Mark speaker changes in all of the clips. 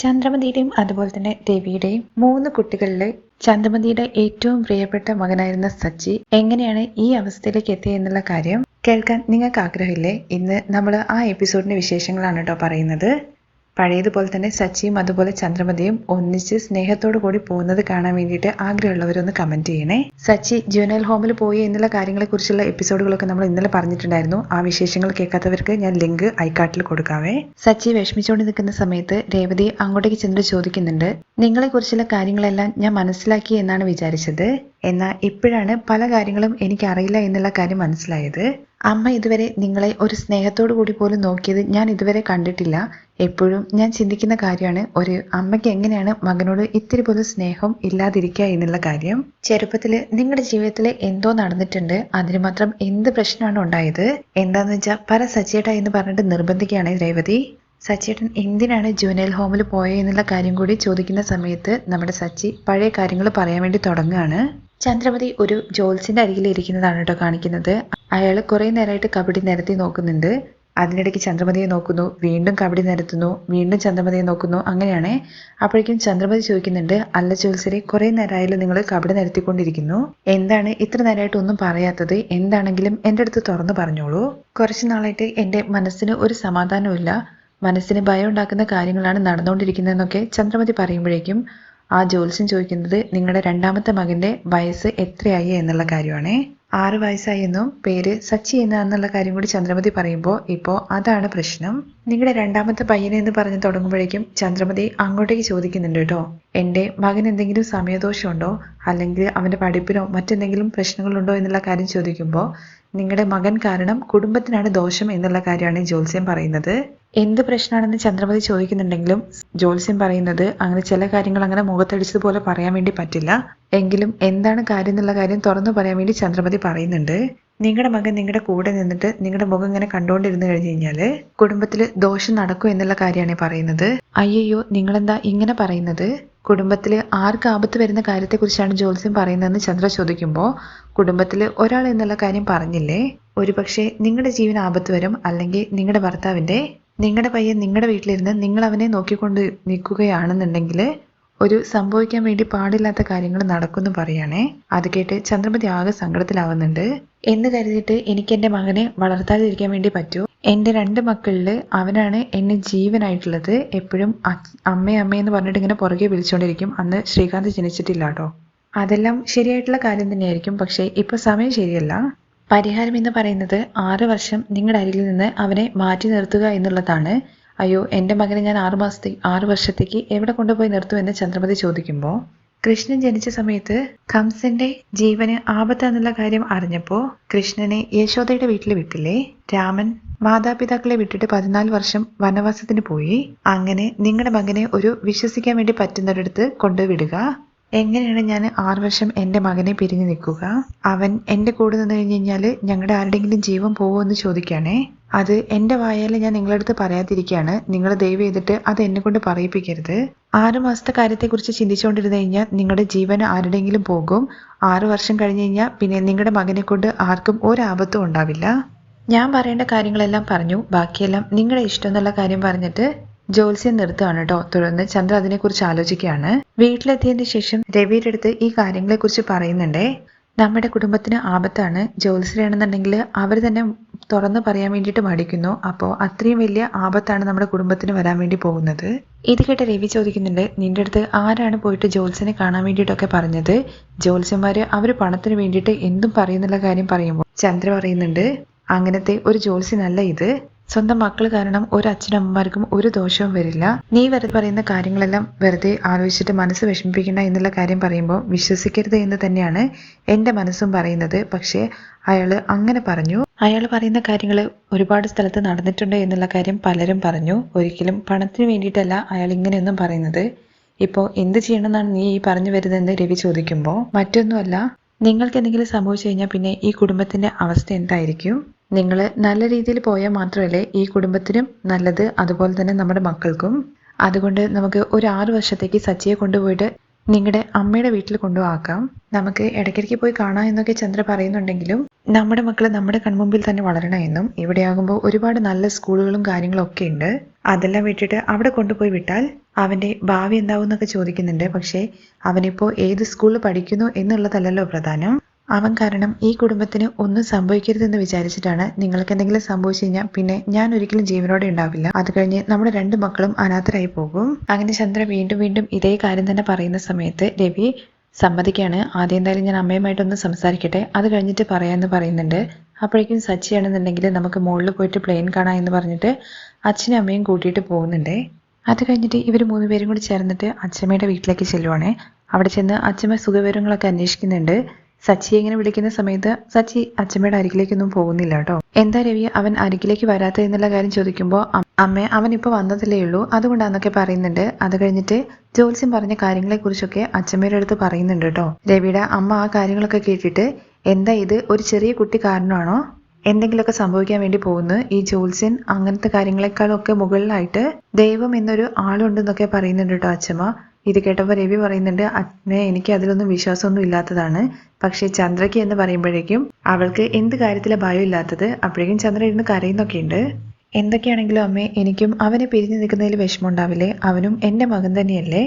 Speaker 1: ചന്ദ്രമതിയുടെയും അതുപോലെ തന്നെ രവിയുടെയും മൂന്ന് കുട്ടികളിലെ ചന്ദ്രമതിയുടെ ഏറ്റവും പ്രിയപ്പെട്ട മകനായിരുന്ന സച്ചി എങ്ങനെയാണ് ഈ അവസ്ഥയിലേക്ക് എത്തിയത് എന്നുള്ള കാര്യം കേൾക്കാൻ നിങ്ങൾക്ക് ആഗ്രഹമില്ലേ? ഇന്ന് നമ്മൾ ആ എപ്പിസോഡിന്റെ വിശേഷങ്ങളാണ് കേട്ടോ പറയുന്നത്. പഴയതുപോലെ തന്നെ സച്ചിയും അതുപോലെ ചന്ദ്രമതിയും ഒന്നിച്ച് സ്നേഹത്തോടു കൂടി പോകുന്നത് കാണാൻ വേണ്ടിയിട്ട് ആഗ്രഹമുള്ളവരൊന്ന് കമന്റ് ചെയ്യണേ. സച്ചി ജുവനൽ ഹോമിൽ പോയി എന്നുള്ള കാര്യങ്ങളെ കുറിച്ചുള്ള എപ്പിസോഡുകളൊക്കെ നമ്മൾ ഇന്നലെ പറഞ്ഞിട്ടുണ്ടായിരുന്നു. ആ വിശേഷങ്ങൾ കേൾക്കാത്തവർക്ക് ഞാൻ ലിങ്ക് ഐക്കാട്ടിൽ കൊടുക്കാവേ. സച്ചി വിഷമിച്ചുകൊണ്ട് നിൽക്കുന്ന സമയത്ത് രേവതി അങ്ങോട്ടേക്ക് ചെന്ന് ചോദിക്കുന്നുണ്ട് നിങ്ങളെ കുറിച്ചുള്ള കാര്യങ്ങളെല്ലാം ഞാൻ മനസ്സിലാക്കി എന്നാണ് വിചാരിച്ചത്? എന്നാൽ ഇപ്പോഴാണ് പല കാര്യങ്ങളും എനിക്കറിയില്ല എന്നുള്ള കാര്യം മനസ്സിലായത്. അമ്മ ഇതുവരെ നിങ്ങളെ ഒരു സ്നേഹത്തോടു കൂടി പോലും നോക്കിയത് ഞാൻ ഇതുവരെ കണ്ടിട്ടില്ല. എപ്പോഴും ഞാൻ ചിന്തിക്കുന്ന കാര്യമാണ് ഒരു അമ്മയ്ക്ക് എങ്ങനെയാണ് മകനോട് ഇത്തിരി പോലും സ്നേഹം ഇല്ലാതിരിക്കുക എന്നുള്ള കാര്യം. ചെറുപ്പത്തിൽ നിങ്ങളുടെ ജീവിതത്തിൽ എന്തോ നടന്നിട്ടുണ്ട് അതിന് മാത്രം എന്ത് പ്രശ്നമാണ് ഉണ്ടായത്? എന്താന്ന് വെച്ചാൽ പല സച്ചേട്ട എന്ന് പറഞ്ഞിട്ട് നിർബന്ധിക്കുകയാണ് രേവതി. സച്ചേട്ടൻ എന്തിനാണ് ജൂനൈൽ ഹോമിൽ പോയെന്നുള്ള കാര്യം കൂടി ചോദിക്കുന്ന സമയത്ത് നമ്മുടെ സച്ചി പഴയ കാര്യങ്ങൾ പറയാൻ വേണ്ടി തുടങ്ങുകയാണ്. ചന്ദ്രമതി ഒരു ജോൽസിന്റെ അരികിൽ ഇരിക്കുന്നതാണ് കേട്ടോ കാണിക്കുന്നത്. അയാൾ കുറെ നേരമായിട്ട് കബഡി നിരത്തി നോക്കുന്നുണ്ട്. അതിനിടയ്ക്ക് ചന്ദ്രമതിയെ നോക്കുന്നു വീണ്ടും കബഡി നിരത്തുന്നു വീണ്ടും ചന്ദ്രമതിയെ നോക്കുന്നു അങ്ങനെയാണ്. അപ്പോഴേക്കും ചന്ദ്രമതി ചോദിക്കുന്നുണ്ട് അല്ല ജോത്സരെ കുറെ നേരമായാലും നിങ്ങൾ കബഡി നിരത്തിക്കൊണ്ടിരിക്കുന്നു. എന്താണ് ഇത്ര നേരമായിട്ട് ഒന്നും പറയാത്തത്? എന്താണെങ്കിലും എന്റെ അടുത്ത് തുറന്നു പറഞ്ഞോളൂ. കുറച്ച് നാളായിട്ട് എന്റെ മനസ്സിന് ഒരു സമാധാനമില്ല മനസ്സിന് ഭയം ഉണ്ടാക്കുന്ന കാര്യങ്ങളാണ് നടന്നുകൊണ്ടിരിക്കുന്നതെന്നൊക്കെ ചന്ദ്രമതി പറയുമ്പോഴേക്കും ആ ജ്യോത്സ്യം ചോദിക്കുന്നത് നിങ്ങളുടെ രണ്ടാമത്തെ മകന്റെ വയസ്സ് എത്രയായി എന്നുള്ള കാര്യമാണേ. ആറ് വയസ്സായി എന്നും പേര് സച്ചി എന്നാന്നുള്ള കാര്യം കൂടി ചന്ദ്രമതി പറയുമ്പോൾ ഇപ്പോൾ അതാണ് പ്രശ്നം. നിങ്ങളുടെ രണ്ടാമത്തെ പയ്യനെ എന്ന് പറഞ്ഞ് തുടങ്ങുമ്പോഴേക്കും ചന്ദ്രമതി അങ്ങോട്ടേക്ക് ചോദിക്കുന്നുണ്ട് കേട്ടോ. എന്റെ മകൻ എന്തെങ്കിലും സമയദോഷമുണ്ടോ? അല്ലെങ്കിൽ അവന്റെ പഠിപ്പിനോ മറ്റെന്തെങ്കിലും പ്രശ്നങ്ങളുണ്ടോ എന്നുള്ള കാര്യം ചോദിക്കുമ്പോൾ നിങ്ങളുടെ മകൻ കാരണം കുടുംബത്തിനാണ് ദോഷം എന്നുള്ള കാര്യമാണ് ജോത്സ്യം പറയുന്നത്. എന്ത് പ്രശ്നമാണെന്ന് ചന്ദ്രമതി ചോദിക്കുന്നുണ്ടെങ്കിലും ജോത്സ്യം പറയുന്നത് അങ്ങനെ ചില കാര്യങ്ങൾ അങ്ങനെ മുഖത്തടിച്ചതുപോലെ പറയാൻ വേണ്ടി പറ്റില്ല. എങ്കിലും എന്താണ് കാര്യം എന്നുള്ള കാര്യം തുറന്നു പറയാൻ വേണ്ടി ചന്ദ്രമതി പറയുന്നുണ്ട്. നിങ്ങളുടെ മകൻ നിങ്ങളുടെ കൂടെ നിന്നിട്ട് നിങ്ങളുടെ മുഖം ഇങ്ങനെ കണ്ടുകൊണ്ടിരുന്നു കഴിഞ്ഞു കഴിഞ്ഞാൽ കുടുംബത്തിൽ ദോഷം നടക്കും എന്നുള്ള കാര്യമാണ് പറയുന്നത്. അയ്യോ നിങ്ങളെന്താ ഇങ്ങനെ പറയുന്നത്? കുടുംബത്തിൽ ആർക്ക് ആപത്ത് വരുന്ന കാര്യത്തെക്കുറിച്ചാണ് ജോത്സ്യം പറയുന്നതെന്ന് ചന്ദ്ര ചോദിക്കുമ്പോൾ കുടുംബത്തിൽ ഒരാൾ എന്നുള്ള കാര്യം പറഞ്ഞില്ലേ? ഒരുപക്ഷെ നിങ്ങളുടെ ജീവൻ ആപത്ത് വരും അല്ലെങ്കിൽ നിങ്ങളുടെ ഭർത്താവിന്റെ നിങ്ങളുടെ പയ്യൻ നിങ്ങളുടെ വീട്ടിലിരുന്ന് നിങ്ങൾ അവനെ നോക്കിക്കൊണ്ട് നിൽക്കുകയാണെന്നുണ്ടെങ്കിൽ ഒരു സംഭവിക്കാൻ വേണ്ടി പാടില്ലാത്ത കാര്യങ്ങൾ നടക്കുമെന്ന് പറയുകയാണേ. അത് കേട്ട് ചന്ദ്രമതി ആകെ സങ്കടത്തിലാവുന്നുണ്ട്. എന്ന് കരുതിയിട്ട് എനിക്ക് എന്റെ മകനെ വളർത്താതിരിക്കാൻ വേണ്ടി പറ്റൂ. എന്റെ രണ്ട് മക്കളിൽ അവനാണ് എന്നെ ജീവനായിട്ടുള്ളത്. എപ്പോഴും അമ്മേ അമ്മയെന്ന് പറഞ്ഞിട്ട് ഇങ്ങനെ പുറകെ വിളിച്ചുകൊണ്ടിരിക്കും അന്ന് ശ്രീകാന്ത് ജനിച്ചിട്ടില്ല കേട്ടോ അതെല്ലാം ശരിയായിട്ടുള്ള കാര്യം തന്നെയായിരിക്കും. പക്ഷേ ഇപ്പൊ സമയം ശരിയല്ല. പരിഹാരം എന്ന് പറയുന്നത് ആറ് വർഷം നിങ്ങളുടെ അരികിൽ നിന്ന് അവനെ മാറ്റി നിർത്തുക എന്നുള്ളതാണ്. അയ്യോ എന്റെ മകനെ ഞാൻ ആറു മാസത്തെ ആറു വർഷത്തേക്ക് എവിടെ കൊണ്ടുപോയി നിർത്തുമെന്ന് ചന്ദ്രമതി ചോദിക്കുമ്പോൾ കൃഷ്ണൻ ജനിച്ച സമയത്ത് കംസന്റെ ജീവന് ആപത്താന്നുള്ള കാര്യം അറിഞ്ഞപ്പോൾ കൃഷ്ണനെ യശോദയുടെ വീട്ടിൽ വിട്ടില്ലേ? രാമൻ മാതാപിതാക്കളെ വിട്ടിട്ട് പതിനാല് വർഷം വനവാസത്തിന് പോയി. അങ്ങനെ നിങ്ങളുടെ മകനെ ഒരു വിശ്വസിക്കാൻ വേണ്ടി പറ്റുന്നൊരിടത്ത് കൊണ്ടുവിടുക. എങ്ങനെയാണ് ഞാൻ ആറ് വർഷം എന്റെ മകനെ പിരിഞ്ഞു നിൽക്കുക? അവൻ എന്റെ കൂടെ നിന്ന് കഴിഞ്ഞ് കഴിഞ്ഞാൽ ഞങ്ങളുടെ ആരുടെങ്കിലും ജീവൻ പോകുമോ എന്ന് ചോദിക്കുകയാണേ. അത് എന്റെ വായാൽ ഞാൻ നിങ്ങളുടെ നിങ്ങളടുത്ത് പറയാതിരിക്കുകയാണ്. നിങ്ങൾ ദയവ് ചെയ്തിട്ട് അത് എന്നെ കൊണ്ട് പറയിപ്പിക്കരുത്. ആറ് മാസത്തെ കാര്യത്തെക്കുറിച്ച് ചിന്തിച്ചുകൊണ്ടിരുന്നു കഴിഞ്ഞാൽ നിങ്ങളുടെ ജീവൻ ആരുടെങ്കിലും പോകും. ആറു വർഷം കഴിഞ്ഞ് കഴിഞ്ഞാൽ പിന്നെ നിങ്ങളുടെ മകനെ കൊണ്ട് ആർക്കും ഒരാപത്തും ഉണ്ടാവില്ല. ഞാൻ പറയേണ്ട കാര്യങ്ങളെല്ലാം പറഞ്ഞു. ബാക്കിയെല്ലാം നിങ്ങളുടെ ഇഷ്ടം എന്നുള്ള കാര്യം പറഞ്ഞിട്ട് ജോത്സ്യം നിർത്തുകയാണ് കേട്ടോ തുടർന്ന് ചന്ദ്ര അതിനെക്കുറിച്ച് ആലോചിക്കുകയാണ്. വീട്ടിലെത്തിയതിന് ശേഷം രവിയുടെ അടുത്ത് ഈ കാര്യങ്ങളെക്കുറിച്ച് പറയുന്നുണ്ടേ. നമ്മുടെ കുടുംബത്തിന് ആപത്താണ്. ജ്യോത്സ്യരാണെന്നുണ്ടെങ്കിൽ അവർ തന്നെ തുറന്നു പറയാൻ വേണ്ടിയിട്ട് മടിക്കുന്നു. അപ്പോൾ അത്രയും വലിയ ആപത്താണ് നമ്മുടെ കുടുംബത്തിന് വരാൻ വേണ്ടി പോകുന്നത്. ഇത് കേട്ട് രവി ചോദിക്കുന്നുണ്ട് നിന്റെ അടുത്ത് ആരാണ് പോയിട്ട് ജോത്സ്യനെ കാണാൻ വേണ്ടിയിട്ടൊക്കെ പറഞ്ഞത്? ജോത്സ്യന്മാര് അവർ പണത്തിന് വേണ്ടിയിട്ട് എന്തും പറയുന്നുള്ള കാര്യം പറയുമ്പോൾ? ചന്ദ്ര പറയുന്നുണ്ട് അങ്ങനത്തെ ഒരു ജോത്സ്യനല്ല ഇത്. സ്വന്തം മക്കൾ കാരണം ഒരു അച്ഛനമ്മമാർക്കും ഒരു ദോഷവും വരില്ല. നീ വെറുതെ പറയുന്ന കാര്യങ്ങളെല്ലാം വെറുതെ ആലോചിച്ചിട്ട് മനസ്സ് വിഷമിപ്പിക്കണ്ട എന്നുള്ള കാര്യം പറയുമ്പോൾ വിശ്വസിക്കരുത് എന്ന് തന്നെയാണ് എന്റെ മനസ്സും പറയുന്നത്. പക്ഷേ അയാൾ അങ്ങനെ പറഞ്ഞു. അയാൾ പറയുന്ന കാര്യങ്ങൾ ഒരുപാട് സ്ഥലത്ത് നടന്നിട്ടുണ്ട് എന്നുള്ള കാര്യം പലരും പറഞ്ഞു. ഒരിക്കലും പണത്തിന് വേണ്ടിയിട്ടല്ല അയാൾ ഇങ്ങനെയൊന്നും പറയുന്നത്. ഇപ്പോൾ എന്ത് ചെയ്യണമെന്നാണ് നീ ഈ പറഞ്ഞു വരുന്നതെന്ന് രവി ചോദിക്കുമ്പോൾ മറ്റൊന്നുമല്ല. നിങ്ങൾക്ക് എന്തെങ്കിലും സംഭവിച്ചു കഴിഞ്ഞാൽ പിന്നെ ഈ കുടുംബത്തിന്റെ അവസ്ഥ എന്തായിരിക്കും? നിങ്ങൾ നല്ല രീതിയിൽ പോയാൽ മാത്രമല്ലേ ഈ കുടുംബത്തിനും നല്ലത് അതുപോലെ തന്നെ നമ്മുടെ മക്കൾക്കും. അതുകൊണ്ട് നമുക്ക് ഒരു ആറു വർഷത്തേക്ക് സച്ചിയെ കൊണ്ടുപോയിട്ട് നിങ്ങളുടെ അമ്മയുടെ വീട്ടിൽ കൊണ്ടുപോകാം. നമുക്ക് ഇടയ്ക്കിടയ്ക്ക് പോയി കാണാം എന്നൊക്കെ ചന്ദ്ര പറയുന്നുണ്ടെങ്കിലും നമ്മുടെ മക്കൾ നമ്മുടെ കൺമുമ്പിൽ തന്നെ വളരണമെന്നും ഇവിടെയാകുമ്പോൾ ഒരുപാട് നല്ല സ്കൂളുകളും കാര്യങ്ങളും ഒക്കെ ഉണ്ട്. അതെല്ലാം വിട്ടിട്ട് അവിടെ കൊണ്ടുപോയി വിട്ടാൽ അവന്റെ ഭാവി എന്താവും എന്നൊക്കെ ചോദിക്കുന്നുണ്ട്. പക്ഷേ അവനിപ്പോ ഏത് സ്കൂളിൽ പഠിക്കുന്നു എന്നുള്ളതല്ലല്ലോ പ്രധാനം. അവൻ കാരണം ഈ കുടുംബത്തിന് ഒന്നും സംഭവിക്കരുതെന്ന് വിചാരിച്ചിട്ടാണ് നിങ്ങൾക്ക് എന്തെങ്കിലും സംഭവിച്ചു കഴിഞ്ഞാൽ പിന്നെ ഞാൻ ഒരിക്കലും ജീവനോടെ ഉണ്ടാവില്ല. അത് കഴിഞ്ഞ് നമ്മുടെ രണ്ട് മക്കളും അനാഥരായി പോകും. അങ്ങനെ ചന്ദ്ര വീണ്ടും വീണ്ടും ഇതേ കാര്യം തന്നെ പറയുന്ന സമയത്ത് രവി സമ്മതിക്കാണ്. ആദ്യം എന്തായാലും ഞാൻ അമ്മയുമായിട്ടൊന്ന് സംസാരിക്കട്ടെ. അത് കഴിഞ്ഞിട്ട് പറയാമെന്ന് പറയുന്നുണ്ട്. അപ്പോഴേക്കും സച്ചിയാണെന്നുണ്ടെങ്കിൽ നമുക്ക് മുകളിൽ പോയിട്ട് പ്ലെയിൻ കാണാം എന്ന് പറഞ്ഞിട്ട് അച്ഛനും അമ്മയും കൂട്ടിയിട്ട് പോകുന്നുണ്ട്. അത് കഴിഞ്ഞിട്ട് ഇവർ മൂന്നുപേരും കൂടി ചേർന്നിട്ട് അച്ഛമ്മയുടെ വീട്ടിലേക്ക് ചെല്ലുവാണേ. അവിടെ ചെന്ന് അച്ഛമ്മ സുഖവിവരങ്ങളൊക്കെ അന്വേഷിക്കുന്നുണ്ട്. സച്ചിയെ ഇങ്ങനെ വിളിക്കുന്ന സമയത്ത് സച്ചി അച്ഛമ്മയുടെ അരികിലേക്കൊന്നും പോകുന്നില്ല കേട്ടോ. എന്താ രവി അവൻ അരികിലേക്ക് വരാത്ത എന്നുള്ള കാര്യം ചോദിക്കുമ്പോൾ അമ്മ അവൻ ഇപ്പൊ വന്നതല്ലേ ഉള്ളൂ. അതുകൊണ്ടാന്നൊക്കെ പറയുന്നുണ്ട്. അത് കഴിഞ്ഞിട്ട് ജോത്സ്യം പറഞ്ഞ കാര്യങ്ങളെക്കുറിച്ചൊക്കെ അച്ഛമ്മയുടെ അടുത്ത് പറയുന്നുണ്ട് കേട്ടോ. രവിയുടെ അമ്മ ആ കാര്യങ്ങളൊക്കെ കേട്ടിട്ട് എന്താ ഇത്? ഒരു ചെറിയ കുട്ടി കാരണമാണോ? എന്തെങ്കിലുമൊക്കെ സംഭവിക്കാൻ വേണ്ടി പോകുന്നു. ഈ ജോത്സ്യൻ അങ്ങനത്തെ കാര്യങ്ങളെക്കാളൊക്കെ മുകളിലായിട്ട് ദൈവം എന്നൊരു ആളുണ്ടെന്നൊക്കെ പറയുന്നുണ്ട് കേട്ടോ അച്ഛമ്മ. ഇത് കേട്ടപ്പോൾ രവി പറയുന്നുണ്ട് അച്ഛനെ എനിക്ക് അതിലൊന്നും വിശ്വാസമൊന്നും ഇല്ലാത്തതാണ്. പക്ഷേ ചന്ദ്രയ്ക്ക് എന്ന് പറയുമ്പോഴേക്കും അവൾക്ക് എന്ത് കാര്യത്തിലെ ഭയം ഇല്ലാത്തത്? അപ്പോഴേക്കും ചന്ദ്ര ഇരുന്ന് കരയുന്നൊക്കെ ഉണ്ട്. എന്തൊക്കെയാണെങ്കിലും അമ്മേ എനിക്കും അവനെ പിരിഞ്ഞു നിൽക്കുന്നതിൽ വിഷമമുണ്ടാവില്ലേ? അവനും എന്റെ മകൻ തന്നെയല്ലേ?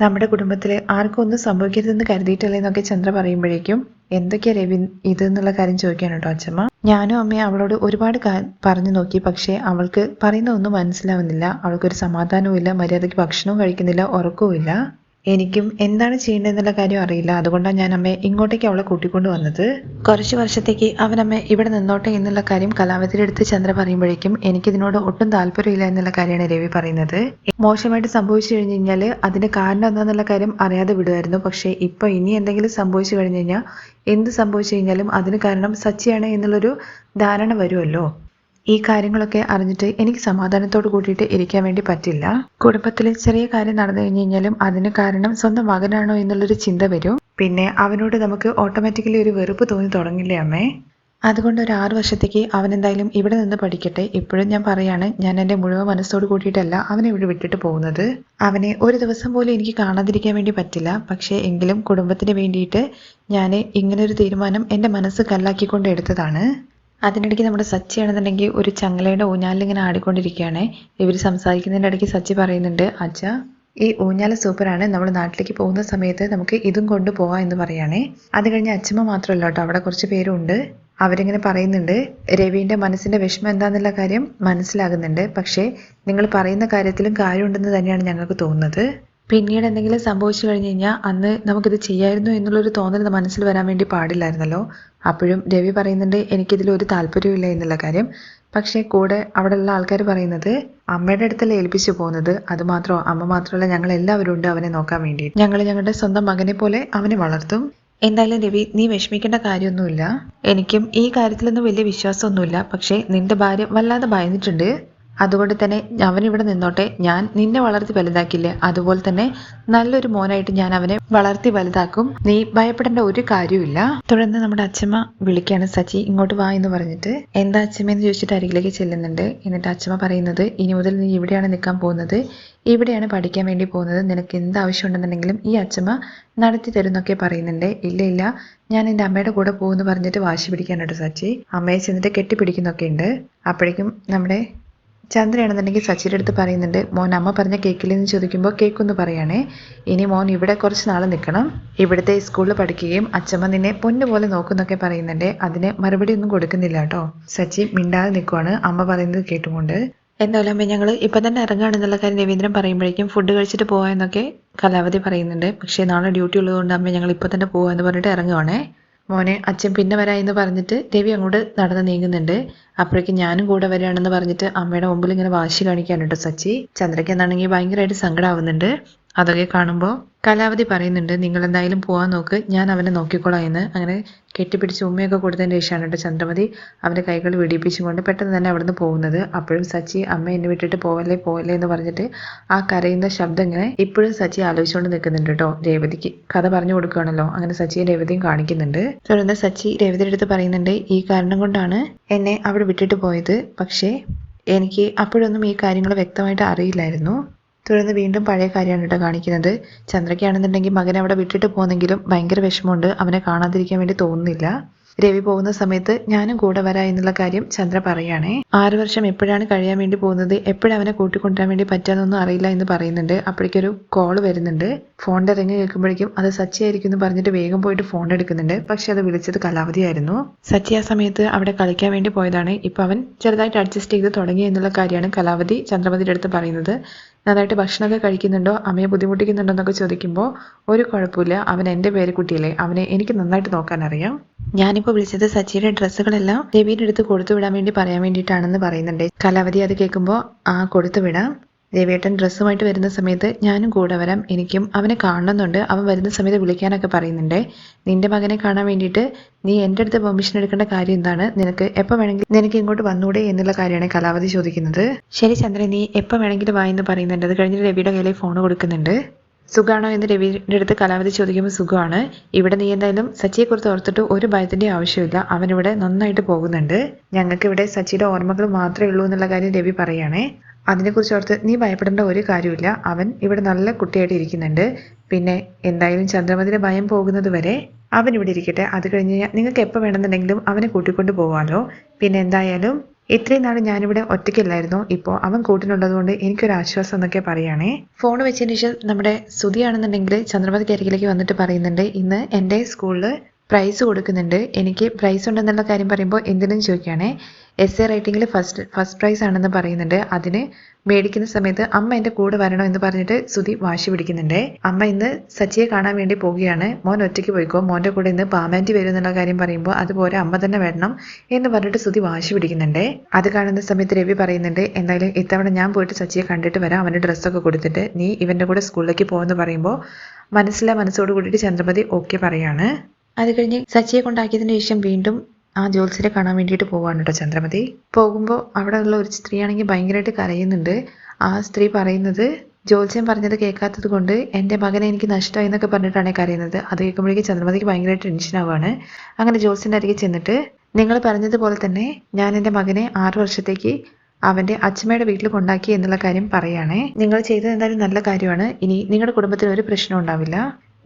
Speaker 1: നമ്മുടെ കുടുംബത്തിൽ ആർക്കും ഒന്നും സംഭവിക്കരുതെന്ന് കരുതിയിട്ടല്ലേ എന്നൊക്കെ ചന്ദ്ര പറയുമ്പോഴേക്കും എന്തൊക്കെയാ രവി ഇത് എന്നുള്ള കാര്യം ചോദിക്കാൻ കേട്ടോ അച്ഛമ്മ ഞാനും അമ്മയും അവളോട് ഒരുപാട് പറഞ്ഞു നോക്കി പക്ഷേ അവൾക്ക് പറയുന്ന ഒന്നും മനസ്സിലാവുന്നില്ല. അവൾക്കൊരു സമാധാനവും ഇല്ല മര്യാദയ്ക്ക് ഭക്ഷണവും കഴിക്കുന്നില്ല ഉറക്കവും ഇല്ല. എനിക്കും എന്താണ് ചെയ്യേണ്ടതെന്നുള്ള കാര്യം അറിയില്ല. അതുകൊണ്ടാണ് ഞാൻ അമ്മയെ ഇങ്ങോട്ടേക്ക് അവളെ കൂട്ടിക്കൊണ്ടു വന്നത്. കുറച്ച് വർഷത്തേക്ക് അവനമ്മ ഇവിടെ നിന്നോട്ടെ എന്നുള്ള കാര്യം കലാപത്തിലെടുത്ത് ചന്ദ്ര പറയുമ്പോഴേക്കും എനിക്കിതിനോട് ഒട്ടും താല്പര്യമില്ല എന്നുള്ള കാര്യമാണ് രവി പറയുന്നത്. മോശമായിട്ട് സംഭവിച്ചു കഴിഞ്ഞു കഴിഞ്ഞാൽ അതിന് കാരണം എന്താണെന്നുള്ള കാര്യം അറിയാതെ വിടുമായിരുന്നു. പക്ഷേ ഇപ്പോൾ ഇനി എന്തെങ്കിലും സംഭവിച്ചു കഴിഞ്ഞു കഴിഞ്ഞാൽ എന്ത് സംഭവിച്ചു കഴിഞ്ഞാലും അതിന് കാരണം സച്ചിയാണ് എന്നുള്ളൊരു ധാരണ വരുമല്ലോ. ഈ കാര്യങ്ങളൊക്കെ അറിഞ്ഞിട്ട് എനിക്ക് സമാധാനത്തോട് കൂടിയിട്ട് ഇരിക്കാൻ വേണ്ടി പറ്റില്ല. കുടുംബത്തിലെ ചെറിയ കാര്യം നടന്നു കഴിഞ്ഞു കഴിഞ്ഞാലും അതിന് കാരണം സ്വന്തം മകനാണോ എന്നുള്ളൊരു ചിന്ത വരും. പിന്നെ അവനോട് നമുക്ക് ഓട്ടോമാറ്റിക്കലി ഒരു വെറുപ്പ് തോന്നി തുടങ്ങില്ലേ അമ്മേ? അതുകൊണ്ട് ഒരു ആറു വർഷത്തേക്ക് അവൻ എന്തായാലും ഇവിടെ നിന്ന് പഠിക്കട്ടെ. ഇപ്പോഴും ഞാൻ പറയാണ് ഞാൻ എന്റെ മുഴുവൻ മനസ്സോട് കൂടിയിട്ടല്ല അവനെ ഇവിടെ വിട്ടിട്ട് പോകുന്നത്. അവനെ ഒരു ദിവസം പോലും എനിക്ക് കാണാതിരിക്കാൻ വേണ്ടി പറ്റില്ല. പക്ഷേ എങ്കിലും കുടുംബത്തിന് വേണ്ടിയിട്ട് ഞാൻ ഇങ്ങനൊരു തീരുമാനം എന്റെ മനസ്സ് കല്ലാക്കിക്കൊണ്ട് എടുത്തതാണ്. അതിനിടയ്ക്ക് നമ്മുടെ സച്ചി ആണെന്നുണ്ടെങ്കിൽ ഒരു ചങ്ങലയുടെ ഊഞ്ഞാലിൽ ഇങ്ങനെ ആടിക്കൊണ്ടിരിക്കുകയാണ്. ഇവർ സംസാരിക്കുന്നതിന്റെ ഇടയ്ക്ക് സച്ചി പറയുന്നുണ്ട് അച്ഛ ഈ ഊഞ്ഞാല സൂപ്പറാണ്. നമ്മൾ നാട്ടിലേക്ക് പോകുന്ന സമയത്ത് നമുക്ക് ഇതും കൊണ്ട് പോവാം എന്ന് പറയുകയാണേ അത് കഴിഞ്ഞ് അച്ഛമ്മ മാത്രമല്ല കേട്ടോ അവിടെ കുറച്ച് പേരുണ്ട്. അവരിങ്ങനെ പറയുന്നുണ്ട് രവിന്റെ മനസ്സിന്റെ വിഷമം എന്താണെന്നുള്ള കാര്യം മനസ്സിലാകുന്നുണ്ട്. പക്ഷേ നിങ്ങൾ പറയുന്ന കാര്യത്തിലും കാര്യമുണ്ടെന്ന് തന്നെയാണ് ഞങ്ങൾക്ക് തോന്നുന്നത്. പിന്നീട് എന്തെങ്കിലും സംഭവിച്ചു കഴിഞ്ഞു കഴിഞ്ഞാൽ അന്ന് നമുക്കിത് ചെയ്യായിരുന്നു എന്നുള്ളൊരു തോന്നൽ മനസ്സിൽ വരാൻ വേണ്ടി പാടില്ലായിരുന്നല്ലോ. അപ്പോഴും രവി പറയുന്നുണ്ട് എനിക്കിതിൽ ഒരു താല്പര്യമില്ല എന്നുള്ള കാര്യം. പക്ഷേ കൂടെ അവിടെയുള്ള ആൾക്കാർ പറയുന്നത് അമ്മയുടെ അടുത്തല്ലേ ഏൽപ്പിച്ചു പോകുന്നത്? അത് മാത്രമോ അമ്മ മാത്രമല്ല ഞങ്ങൾ എല്ലാവരും ഉണ്ട് അവനെ നോക്കാൻ വേണ്ടി. ഞങ്ങൾ ഞങ്ങളുടെ സ്വന്തം മകനെ പോലെ അവനെ വളർത്തും. എന്തായാലും രവി നീ വിഷമിക്കേണ്ട കാര്യമൊന്നുമില്ല. എനിക്കും ഈ കാര്യത്തിലൊന്നും വലിയ വിശ്വാസമൊന്നുമില്ല. പക്ഷേ നിന്റെ ഭാര്യ വല്ലാതെ ഭയന്നിട്ടുണ്ട്. അതുകൊണ്ട് തന്നെ അവൻ ഇവിടെ നിന്നോട്ടെ. ഞാൻ നിന്നെ വളർത്തി വലുതാക്കില്ലേ? അതുപോലെ തന്നെ നല്ലൊരു മോനായിട്ട് ഞാൻ അവനെ വളർത്തി വലുതാക്കും. നീ ഭയപ്പെടേണ്ട ഒരു കാര്യമില്ല തുടർന്ന് നമ്മുടെ അച്ഛമ്മ വിളിക്കുകയാണ് സച്ചി. ഇങ്ങോട്ട് വാ എന്ന് പറഞ്ഞിട്ട്. എന്താ അച്ഛമ്മ എന്ന് ചോദിച്ചിട്ട് അരികിലേക്ക് ചെല്ലുന്നുണ്ട്. എന്നിട്ട് അച്ഛമ്മ പറയുന്നത് ഇനി മുതൽ നീ ഇവിടെയാണ് നിൽക്കാൻ പോകുന്നത്. ഇവിടെയാണ് പഠിക്കാൻ വേണ്ടി പോകുന്നത്. നിനക്ക് എന്ത് ആവശ്യമുണ്ടെന്നുണ്ടെങ്കിലും ഈ അച്ഛമ്മ നടത്തി തരുന്നൊക്കെ പറയുന്നുണ്ട്. ഇല്ല ഇല്ല. ഞാൻ എന്റെ അമ്മയുടെ കൂടെ പോകുമെന്ന് പറഞ്ഞിട്ട് വാശി പിടിക്കാനുണ്ട് സച്ചി. അമ്മയെ ചെന്നിട്ട് കെട്ടിപ്പിടിക്കുന്നൊക്കെ ഉണ്ട്. അപ്പോഴേക്കും നമ്മുടെ ചന്ദ്രയാണെന്നുണ്ടെങ്കിൽ സച്ചിയുടെ അടുത്ത് പറയുന്നുണ്ട് മോൻ അമ്മ പറഞ്ഞ കേക്കില്ലെന്ന് ചോദിക്കുമ്പോൾ കേക്കൊന്ന് പറയണേ. ഇനി മോൻ ഇവിടെ കുറച്ച് നാൾ നിൽക്കണം ഇവിടുത്തെ സ്കൂളിൽ പഠിക്കുകയും അച്ഛമ്മ നിന്നെ പൊന്നുപോലെ നോക്കുന്നൊക്കെ പറയുന്നുണ്ട്. അതിന് മറുപടി ഒന്നും കൊടുക്കുന്നില്ല കേട്ടോ. സച്ചി മിണ്ടാതെ നിൽക്കുവാണ്. അമ്മ പറയുന്നത് കേട്ടുകൊണ്ട്. എന്തായാലും അമ്മ ഞങ്ങൾ ഇപ്പം തന്നെ ഇറങ്ങുകയാണെന്നുള്ള കാര്യം രവീന്ദ്രൻ പറയുമ്പോഴേക്കും ഫുഡ് കഴിച്ചിട്ട് പോകാമെന്നൊക്കെ കലാവധി പറയുന്നുണ്ട്. പക്ഷേ നാളെ ഡ്യൂട്ടി ഉള്ളതുകൊണ്ട് അമ്മ ഞങ്ങൾ ഇപ്പം തന്നെ പോകാമെന്ന് പറഞ്ഞിട്ട് ഇറങ്ങുവാണേ. മോനെ അച്ഛൻ പിന്നെ വരാ എന്ന് പറഞ്ഞിട്ട് രവി അങ്ങോട്ട് നടന്ന് നീങ്ങുന്നുണ്ട്. അപ്പോഴേക്കും ഞാനും കൂടെ വരികയാണെന്ന് പറഞ്ഞിട്ട് അമ്മയുടെ മുമ്പിൽ ഇങ്ങനെ വാശി കാണിക്കാനുണ്ട് സച്ചി. ചന്ദ്രയ്ക്ക് എന്നാണെങ്കിൽ ഭയങ്കരമായിട്ട് സങ്കടമാവുന്നുണ്ട്. അതൊക്കെ കാണുമ്പോൾ കലാവധി പറയുന്നുണ്ട് നിങ്ങൾ എന്തായാലും പോകാൻ നോക്ക് ഞാൻ അവനെ നോക്കിക്കോളാം എന്ന്. അങ്ങനെ കെട്ടിപ്പിടിച്ച് ഉമ്മയൊക്കെ കൊടുത്തതിന് ശേഷമാണ് കേട്ടോ ചന്ദ്രമതി അവന്റെ കൈകൾ വെടിപ്പിച്ചുകൊണ്ട് പെട്ടെന്ന് തന്നെ അവിടുന്ന് പോകുന്നത്. അപ്പോഴും സച്ചി അമ്മ എന്നെ വിട്ടിട്ട് പോവല്ലേ പോവല്ലേ എന്ന് പറഞ്ഞിട്ട് ആ കരയുന്ന ശബ്ദം ഇങ്ങനെ ഇപ്പോഴും സച്ചി ആലോചിച്ചുകൊണ്ട് നിൽക്കുന്നുണ്ട് കേട്ടോ രേവതിക്ക്. കഥ പറഞ്ഞു കൊടുക്കുകയാണല്ലോ അങ്ങനെ സച്ചിയെ രേവതിയും കാണിക്കുന്നുണ്ട്. തുടർന്ന് സച്ചി രേവതിയുടെ അടുത്ത് പറയുന്നുണ്ട് ഈ കാരണം കൊണ്ടാണ് എന്നെ അവിടെ വിട്ടിട്ട് പോയത്. പക്ഷേ എനിക്ക് അപ്പോഴൊന്നും ഈ കാര്യങ്ങൾ വ്യക്തമായിട്ട് അറിയില്ലായിരുന്നു. തുടർന്ന് വീണ്ടും പഴയ കാര്യമാണ് കേട്ടോ കാണിക്കുന്നത്. ചന്ദ്രയ്ക്കാണെന്നുണ്ടെങ്കിൽ മകനെ അവിടെ വിട്ടിട്ട് പോകുന്നെങ്കിലും ഭയങ്കര വിഷമമുണ്ട്. അവനെ കാണാതിരിക്കാൻ വേണ്ടി തോന്നുന്നില്ല. രവി പോകുന്ന സമയത്ത് ഞാനും കൂടെ വരാം എന്നുള്ള കാര്യം ചന്ദ്ര പറയുകയാണേ ആറു വർഷം എപ്പോഴാണ് കഴിയാൻ വേണ്ടി പോകുന്നത്? എപ്പോഴവനെ കൂട്ടിക്കൊണ്ടുവരാൻ വേണ്ടി പറ്റാന്നൊന്നും അറിയില്ല എന്ന് പറയുന്നുണ്ട്. അപ്പോഴേക്കൊരു കോൾ വരുന്നുണ്ട്. ഫോണിന്റെ റിങ് കേൾക്കുമ്പോഴേക്കും അത് സച്ചിയായിരിക്കും എന്ന് പറഞ്ഞിട്ട് വേഗം പോയിട്ട് ഫോൺ എടുക്കുന്നുണ്ട്. പക്ഷെ അത് വിളിച്ചത് കലാവധിയായിരുന്നു സച്ചി ആ സമയത്ത് അവിടെ കളിക്കാൻ വേണ്ടി പോയതാണ്. ഇപ്പൊ അവൻ ചെറുതായിട്ട് അഡ്ജസ്റ്റ് ചെയ്ത് തുടങ്ങി എന്നുള്ള കാര്യമാണ് കലാവധി ചന്ദ്രമതിയുടെ അടുത്ത് പറയുന്നത്. നന്നായിട്ട് ഭക്ഷണമൊക്കെ കഴിക്കുന്നുണ്ടോ? അമ്മയെ ബുദ്ധിമുട്ടിക്കുന്നുണ്ടോ എന്നൊക്കെ ചോദിക്കുമ്പോൾ ഒരു കുഴപ്പമില്ല. അവൻ എന്റെ പേര് കുട്ടിയല്ലേ. അവനെ എനിക്ക് നന്നായിട്ട് നോക്കാൻ അറിയാം ഞാനിപ്പോൾ വിളിച്ചത് സച്ചിയുടെ ഡ്രസ്സുകളെല്ലാം രവിയുടെ അടുത്ത് കൊടുത്തു വിടാൻ വേണ്ടി പറയാൻ വേണ്ടിയിട്ടാണെന്ന് പറയുന്നുണ്ട്. കലാവധി അത് കേൾക്കുമ്പോൾ ആ കൊടുത്തു വിടാം. രവിയേട്ടൻ ഡ്രസ്സുമായിട്ട് വരുന്ന സമയത്ത് ഞാനും കൂടെ വരാം. എനിക്കും അവനെ കാണണമെന്നുണ്ട്. അവൻ വരുന്ന സമയത്ത് വിളിക്കാനൊക്കെ പറയുന്നുണ്ടേ. നിന്റെ മകനെ കാണാൻ വേണ്ടിയിട്ട് നീ എന്റെ അടുത്ത് പെർമിഷൻ എടുക്കേണ്ട കാര്യം എന്താണ്? നിനക്ക് എപ്പോൾ വേണമെങ്കിൽ നിനക്ക് ഇങ്ങോട്ട് വന്നൂടെ എന്നുള്ള കാര്യമാണ് കലാവധി ചോദിക്കുന്നത്. ശരി ചന്ദ്രൻ നീ എപ്പോൾ വേണമെങ്കിലും വായെന്ന് പറയുന്നുണ്ട്. അത് കഴിഞ്ഞിട്ട് രവിയുടെ കയ്യിൽ ഫോൺ കൊടുക്കുന്നുണ്ട്. സുഖമാണോ എന്ന് രവിയുടെ അടുത്ത് കലാവധി ചോദിക്കുമ്പോൾ സുഖമാണ്. ഇവിടെ നീ എന്തായാലും സച്ചിയെക്കുറിച്ച് ഓർത്തിട്ട് ഒരു ഭയത്തിന്റെ ആവശ്യമില്ല. അവനിവിടെ നന്നായിട്ട് പോകുന്നുണ്ട്. ഞങ്ങൾക്ക് ഇവിടെ സച്ചിയുടെ ഓർമ്മകൾ മാത്രമേ ഉള്ളൂ എന്നുള്ള കാര്യം രവി പറയുകയാണേ അതിനെക്കുറിച്ച് ഓർത്ത് നീ ഭയപ്പെടേണ്ട ഒരു കാര്യമില്ല അവൻ ഇവിടെ നല്ല കുട്ടിയായിട്ട് ഇരിക്കുന്നുണ്ട്. പിന്നെ എന്തായാലും ചന്ദ്രമതിയുടെ ഭയം പോകുന്നത് വരെ അവൻ ഇവിടെ ഇരിക്കട്ടെ. അത് കഴിഞ്ഞ് നിങ്ങൾക്ക് എപ്പോൾ വേണമെന്നുണ്ടെങ്കിലും അവനെ കൂട്ടിക്കൊണ്ട് പോകാമല്ലോ പിന്നെ എന്തായാലും ഇത്രയും നാൾ ഞാനിവിടെ ഒറ്റയ്ക്കല്ലായിരുന്നു. ഇപ്പോൾ അവൻ കൂട്ടിനുള്ളതുകൊണ്ട് എനിക്കൊരു ആശ്വാസം എന്നൊക്കെ പറയുകയാണേ ഫോൺ വെച്ചതിന് ശേഷം നമ്മുടെ സുതിയാണെന്നുണ്ടെങ്കിൽ ചന്ദ്രമതിക്ക് അരികിലേക്ക് വന്നിട്ട് പറയുന്നുണ്ട് ഇന്ന് എന്റെ സ്കൂളിൽ പ്രൈസ് കൊടുക്കുന്നുണ്ട്. എനിക്ക് പ്രൈസ് ഉണ്ടെന്നുള്ള കാര്യം പറയുമ്പോൾ എന്തിനും ചോദിക്കുകയാണേ എസ് എ റൈറ്റിംഗിൽ ഫസ്റ്റ് ഫസ്റ്റ് പ്രൈസ് ആണെന്ന് പറയുന്നുണ്ട്. അതിന് മേടിക്കുന്ന സമയത്ത് അമ്മ എന്റെ കൂടെ വരണോ എന്ന് പറഞ്ഞിട്ട് സുധി വാശി പിടിക്കുന്നുണ്ട്. അമ്മ ഇന്ന് സച്ചിയെ കാണാൻ വേണ്ടി പോവുകയാണ്. മോൻ ഒറ്റയ്ക്ക് പോയിക്കോ? മോന്റെ കൂടെ ഇന്ന് പാമാന്റി വരും എന്നുള്ള കാര്യം പറയുമ്പോൾ അതുപോലെ അമ്മ തന്നെ വരണം എന്ന് പറഞ്ഞിട്ട് സുധി വാശി പിടിക്കുന്നുണ്ട്. അത് കാണുന്ന സമയത്ത് രവി പറയുന്നുണ്ട് എന്തായാലും ഇത്തവണ ഞാൻ പോയിട്ട് സച്ചിയെ കണ്ടിട്ട് വരാം. അവന്റെ ഡ്രസ്സൊക്കെ കൊടുത്തിട്ട് നീ ഇവന്റെ കൂടെ സ്കൂളിലേക്ക് പോകുമെന്ന് പറയുമ്പോൾ മനസ്സിലെ മനസ്സോട് കൂടിയിട്ട് ചന്ദ്രമതി ഓക്കെ പറയാണ്. അത് കഴിഞ്ഞ് സച്ചിയെ കൊണ്ടാക്കിയതിന് ശേഷം വീണ്ടും ആ ജോത്സ്യരെ കാണാൻ വേണ്ടിയിട്ട് പോവാണ് കേട്ടോ ചന്ദ്രമതി. പോകുമ്പോൾ അവിടെ ഉള്ള ഒരു സ്ത്രീയാണെങ്കിൽ ഭയങ്കരമായിട്ട് കരയുന്നുണ്ട്. ആ സ്ത്രീ പറയുന്നത് ജോത്സ്യം പറഞ്ഞത് കേൾക്കാത്തത് കൊണ്ട് എന്റെ മകനെ എനിക്ക് നഷ്ടമായി എന്നൊക്കെ പറഞ്ഞിട്ടാണ് കരയുന്നത്. അത് കേൾക്കുമ്പോഴേക്കും ചന്ദ്രമതിക്ക് ഭയങ്കരമായിട്ട് ടെൻഷൻ ആവുകയാണ് അങ്ങനെ ജോത്സ്യന്റെ അരികെ ചെന്നിട്ട് നിങ്ങൾ പറഞ്ഞതുപോലെ തന്നെ ഞാൻ എന്റെ മകനെ ആറു വർഷത്തേക്ക് അവന്റെ അച്ഛമ്മയുടെ വീട്ടിൽ കൊണ്ടാക്കി എന്നുള്ള കാര്യം പറയുകയാണേ നിങ്ങൾ ചെയ്തത് എന്തായാലും നല്ല കാര്യമാണ്. ഇനി നിങ്ങളുടെ കുടുംബത്തിന് ഒരു പ്രശ്നം ഉണ്ടാവില്ല.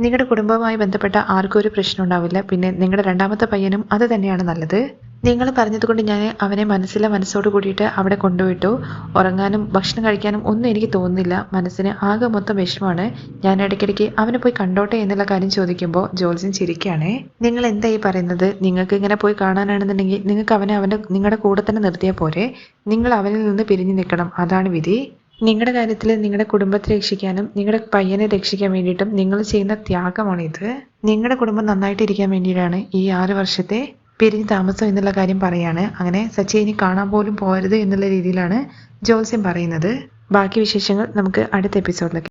Speaker 1: നിങ്ങളുടെ കുടുംബവുമായി ബന്ധപ്പെട്ട ആർക്കും ഒരു പ്രശ്നം ഉണ്ടാവില്ല. പിന്നെ നിങ്ങളുടെ രണ്ടാമത്തെ പയ്യനും അത് തന്നെയാണ് നല്ലത്. നിങ്ങൾ പറഞ്ഞതുകൊണ്ട് ഞാൻ അവനെ മനസ്സിലെ മനസ്സോട് കൂടിയിട്ട് അവിടെ കൊണ്ടുപോയിട്ടു. ഉറങ്ങാനും ഭക്ഷണം കഴിക്കാനും ഒന്നും എനിക്ക് തോന്നുന്നില്ല. മനസ്സിന് ആകെ മൊത്തം വിഷമമാണ്. ഞാൻ ഇടയ്ക്കിടയ്ക്ക് അവനെ പോയി കണ്ടോട്ടെ എന്നുള്ള കാര്യം ചോദിക്കുമ്പോൾ ജോൽസിൻ ചിരിക്കുകയാണേ. നിങ്ങൾ എന്താ ഈ പറയുന്നത്? നിങ്ങൾക്ക് ഇങ്ങനെ പോയി കാണാനാണെന്നുണ്ടെങ്കിൽ നിങ്ങൾക്ക് അവനെ അവന്റെ നിങ്ങളുടെ കൂടെ തന്നെ നിർത്തിയാൽ പോരെ. നിങ്ങൾ അവനിൽ നിന്ന് പിരിഞ്ഞു നിൽക്കണം. അതാണ് വിധി. നിങ്ങളുടെ കാര്യത്തിൽ നിങ്ങളുടെ കുടുംബത്തെ രക്ഷിക്കാനും നിങ്ങളുടെ പയ്യനെ രക്ഷിക്കാൻ വേണ്ടിയിട്ടും നിങ്ങൾ ചെയ്യുന്ന ത്യാഗമാണിത്. നിങ്ങളുടെ കുടുംബം നന്നായിട്ടിരിക്കാൻ വേണ്ടിയിട്ടാണ് ഈ ആറ് വർഷത്തെ പിരിഞ്ഞ് താമസം എന്നുള്ള കാര്യം പറയാണ്. അങ്ങനെ സച്ചി ഇനി കാണാൻ പോലും പോരുത് എന്നുള്ള രീതിയിലാണ് ജോത്സ്യം പറയുന്നത്. ബാക്കി വിശേഷങ്ങൾ നമുക്ക് അടുത്ത എപ്പിസോഡിലേക്ക്